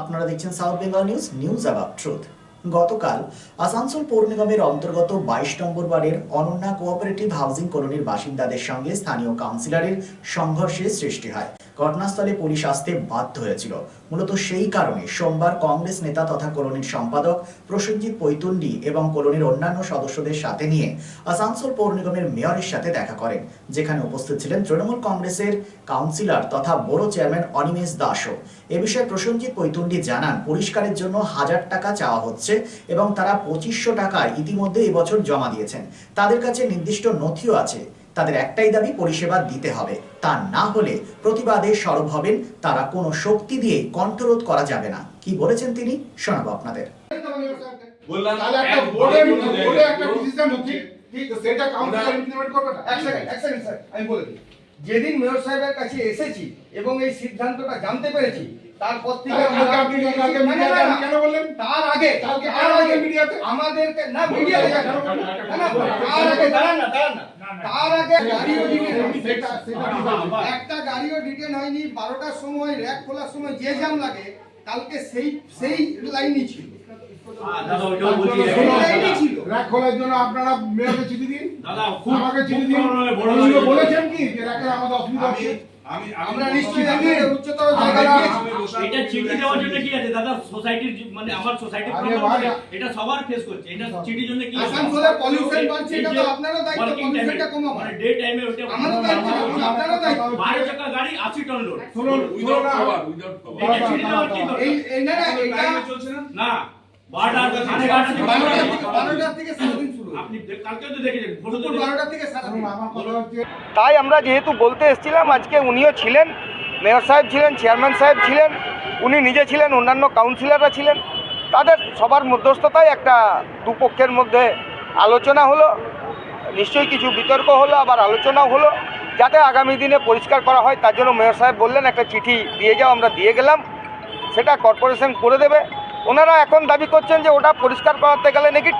আপনারা দেখছেন south Bengal news news about truth গতকাল আসানসোল পৌর নিগমের অন্তর্গত বাইশ নম্বর ওয়ার্ডের অনন্যা কোঅপারেটিভ হাউজিং কলোনির বাসিন্দাদের সঙ্গে স্থানীয় কাউন্সিলরের সংঘর্ষের সৃষ্টি হয়। ঘটনাস্থলে পুলিশ আসতে বাধ্য হয়েছিল। মূলত সেই কারণে সোমবার কংগ্রেস নেতা তথা কলোনির সম্পাদক প্রসেনজিৎ পৈতুন্ডি এবং কলোনির অন্যান্য সদস্যদের সাথে নিয়ে আসানসোল পৌর নিগমের মেয়রের সাথে দেখা করেন, যেখানে উপস্থিত ছিলেন তৃণমূল কংগ্রেসের কাউন্সিলর তথা বড় চেয়ারম্যান অনিমেষ দাসও। এ বিষয়ে প্রসেনজিৎ পৈতুন্ডি জানান, পরিষ্কারের জন্য হাজার টাকা চাওয়া হচ্ছে এবং তারা পঁচিশশো টাকা ইতিমধ্যে এবছর জমা দিয়েছেন। তাদের কাছে নির্দিষ্ট নথিও আছে। তাদের একটাই দাবি পরিষেবা দিতে হবে। তা না হলে প্রতিবাদে সরব হবেন তারা কোনো শক্তি দিয়ে কণ্ঠরোধ করা যাবে না। কি বলেছেন তিনি? শোনাবো আপনাদের। বললাম তাহলে একটা এক বোর্ডে বোর্ডে বোর্ডে একটা জায়গায় ডিসিশন হচ্ছে তো সেটা কাউন্সিলর ওরা- ইমপ্লিমেন্ট করবে না। এক সেকেন্ড এক সেকেন্ড স্যার আমি বলে দিই। যেদিন মেয়র সাহেবের কাছে এসেছি এবং এই সিদ্ধান্তটা জানতে পেরেছি তারপর থেকে তাহলে আমরা- কালকে আপনি কালকে না, না, মিডিয়াতে না, আপনি কেন বললেন? তার আগে কালকে কেন আগে মিডিয়াতে? আমাদেরকে না মিডিয়াতে না, তার আগে দাঁড়ান না দাঁড়ান না। তার আগে গাড়িও ডিটেন। একটা গাড়িও ডিটেন হয়নি বারোটার সময় র্যাক খোলার সময় যে জ্যাম লাগে কালকে সেই সেই লাইনই ছিল। আপনারা চিঠি দিন। দাদা আমাকে চিঠি দিন। বলেছেন কি যে আমাদের অসুবিধা আমি আমরা নিশ্চয়ই আমি- উচ্চতর বসার- এটা চিঠি দেওয়ার জন্য কি আছে? দাদা সোসাইটির মানে আমার সোসাইটির এটা সবার ফেস করছে। এটা চিঠির জন্য কি আসানসোলে pollution বাড়ছে, এটা তো আপনারও দায়িত্ব, working pollution time এ, টা কমানো। মানে ডে টাইমে ওটা আমারও দায়িত্ব আপনারও দায়িত্ব। বারো চাকা গাড়ি আশি টন লোড শুনুন Without শুনুন না। cover, without cover। এটা চিঠি দেওয়ার কি এই না না এটা চলছে না? না। বারোটার থেকে সারাদিন শুরু তাই আমরা যেহেতু বলতে এসেছিলাম আজকে উনিও ছিলেন মেয়র সাহেব ছিলেন চেয়ারম্যান সাহেব ছিলেন উনি নিজে ছিলেন অন্যান্য কাউন্সিলররা ছিলেন তাদের সবার মধ্যস্থতায় একটা দুপক্ষের মধ্যে আলোচনা হলো। নিশ্চয়ই কিছু বিতর্ক হলো আবার আলোচনাও হলো যাতে আগামী দিনে পরিষ্কার করা হয়। তার জন্য মেয়র সাহেব বললেন একটা চিঠি দিয়ে যাও আমরা দিয়ে গেলাম। সেটা কর্পোরেশন করে দেবে। ওনারা এখন দাবি করছেন যে ওটা পরিষ্কার করাতে গেলে নাকি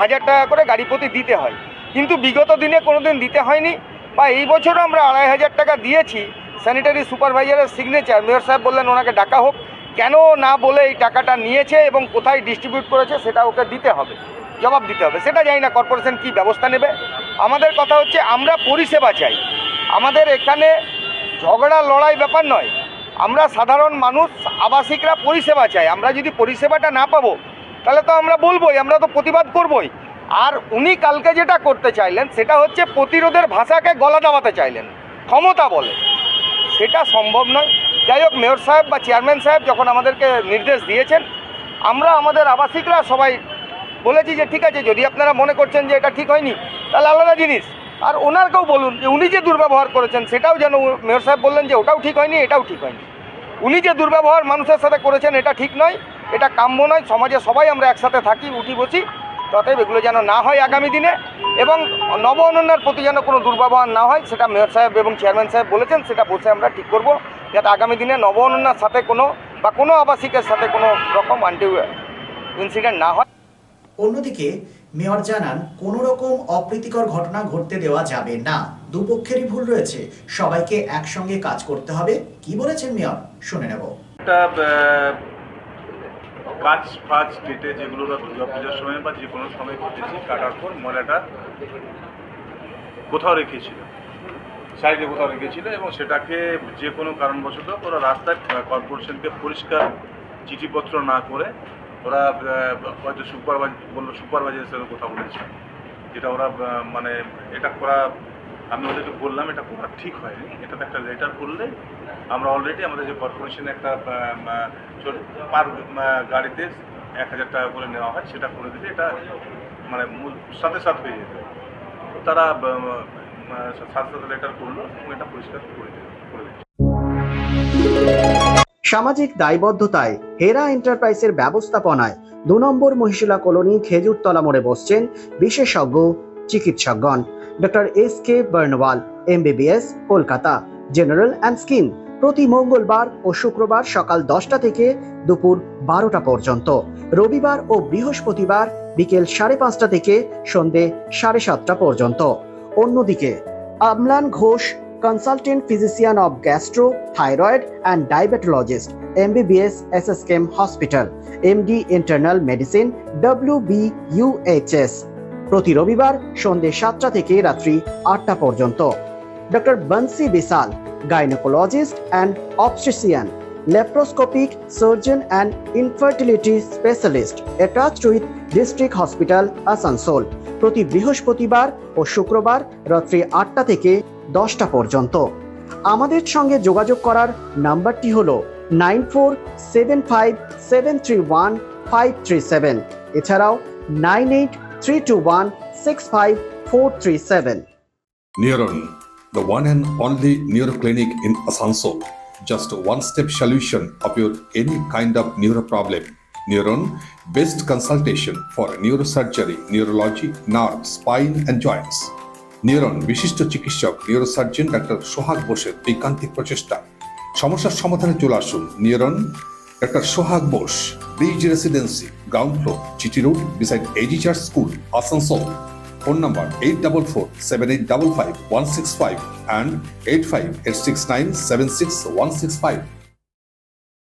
হাজার টাকা করে গাড়ি প্রতি দিতে হয়। কিন্তু বিগত দিনে কোনো দিন দিতে হয়নি বা এই বছরও আমরা আড়াই হাজার টাকা দিয়েছি। স্যানিটারি সুপারভাইজারের সিগনেচার মেয়র সাহেব বললেন ওনাকে ডাকা হোক। কেন না বলে এই টাকাটা নিয়েছে এবং কোথায় ডিস্ট্রিবিউট করেছে সেটা ওকে দিতে হবে, জবাব দিতে হবে। সেটা জানি না কর্পোরেশন কী ব্যবস্থা নেবে। আমাদের কথা হচ্ছে আমরা পরিষেবা চাই। আমাদের এখানে ঝগড়া, লড়াই ব্যাপার নয়। আমরা সাধারণ মানুষ, আবাসিকরা পরিষেবা চাই। আমরা যদি পরিষেবাটা না পাবো তাহলে তো আমরা বলবোই, আমরা তো প্রতিবাদ করবই। আর উনি কালকে যেটা করতে চাইলেন, সেটা হচ্ছে প্রতিরোধের ভাষাকে গলা দাবাতে চাইলেন, ক্ষমতা বলে। সেটা সম্ভব নয়। যাই হোক, মেয়র সাহেব বা চেয়ারম্যান সাহেব যখন আমাদেরকে নির্দেশ দিয়েছেন, আমরা আমাদের আবাসিকরা সবাই বলেছি যে, ঠিক আছে, যদি আপনারা মনে করছেন যে এটা ঠিক হয়নি, তাহলে আলাদা জিনিস। আর ওনারকেও বলুন যে, উনি যে দুর্ব্যবহার করেছেন, সেটাও যেন মেয়র সাহেব বললেন যে, ওটাও ঠিক হয়নি, এটাও ঠিক হয়নি। উনি যে দুর্ব্যবহার মানুষের সাথে করেছেন, এটা ঠিক নয়। এটা কাম্য নয় সমাজে সবাই আমরা একসাথে থাকি উঠি বসি অতএব এগুলো যেন না হয় আগামী দিনে। এবং নব অনন্যার প্রতি যেন কোনো দুর্ব্যবহার না হয় সেটা মেয়র সাহেব এবং চেয়ারম্যান সাহেব বলেছেন সেটা বসে আমরা ঠিক করব যাতে আগামী দিনে নব অনন্যার সাথে কোনো বা কোনো আবাসিকের সাথে কোনো রকম আন্টি ইনসিডেন্ট না হয়। অন্যদিকে মেয়র জানান কোনো রকম অপ্রীতিকর ঘটনা ঘটতে দেওয়া যাবে না। দুপক্ষেরই ভুল রয়েছে। সবাইকে একসঙ্গে কাজ করতে হবে। কি বলেছেন মেয়র? শুনে নেব। একটা গাছ ফাছ কেটে যেগুলো ওরা দুর্গা পূজার সময় বা যে কোনো সময় কেটেছি কাটার পর ময়লাটা কোথাও রেখেছিল। সাইডে কোথাও রেখেছিল এবং সেটাকে যে কোনো কারণবশত ওরা রাস্তায় কর্পোরেশনকে পরিষ্কার চিঠিপত্র না করে ওরা হয়তো সুপারভাইজ, বলল সুপারভাইজারের সাথে কথা বলেছে। যেটা ওরা মানে এটা করা আমি ওদেরকে বললাম, এটা করা ঠিক হয়নি। এটাতে একটা লেটার করলে আমরা অলরেডি আমাদের যে কর্পোরেশনে একটা পার গাড়িতে এক হাজার টাকা করে নেওয়া হয়, সেটা করে দিলে এটা মানে মূল সাথে সাথে হয়ে যেত। তারা সাথে সাথে লেটার করল এবং এটা পরিষ্কার করে করে সামাজিক দায়বদ্ধতায় হেরা এন্টারপ্রাইজের ব্যবস্থাপনায় দু নম্বর মহিশিলা কলোনি খেজুরতলা মোড়ে বসছেন বিশেষজ্ঞ, চিকিৎসকগণ। Doctor S K Barnwal MBBS Kolkata general and skin প্রতি মঙ্গলবার ও শুক্রবার সকাল দশটা থেকে দুপুর বারোটা পর্যন্ত। রবিবার ও বৃহস্পতিবার বিকেল সাড়ে পাঁচটা থেকে সন্ধে সাড়ে সাতটা পর্যন্ত। অন্যদিকে, Amlan Ghosh consultant physician of gastro thyroid and diabetologist MBBS SSKM hospital MD internal medicine WBUHS প্রতি রবিবার সন্ধ্যে সাতটা থেকে রাত্রি আটটা পর্যন্ত। Doctor Bansi Bisal, gynaecologist and obstetrician laparoscopic surgeon and infertility specialist attached with district hospital, Asansol, প্রতি বৃহস্পতিবার ও শুক্রবার রাত্রি আটটা থেকে দশটা পর্যন্ত। আমাদের সঙ্গে যোগাযোগ করার নাম্বারটি হল nine four seven five seven three one five three seven. এছাড়াও nine eight three two one the one and only neuro clinic in Asansol. Just a one-step solution of your any kind of neuro problem. Neuron, best consultation for neurosurgery, neurology, nerve, spine and joints. Neuron বিশিষ্ট চিকিৎসক neurosurgeon doctor সোহাগ বোসের ঐকান্তিক প্রচেষ্টা সমস্যার সমাধানে চলে আসুন neuron doctor Sohag Bose bridge residency ground floor চিটি road beside AG church school Asansol phone number eight double four seven eight double five one six five and eight five eight six nine seven six one six five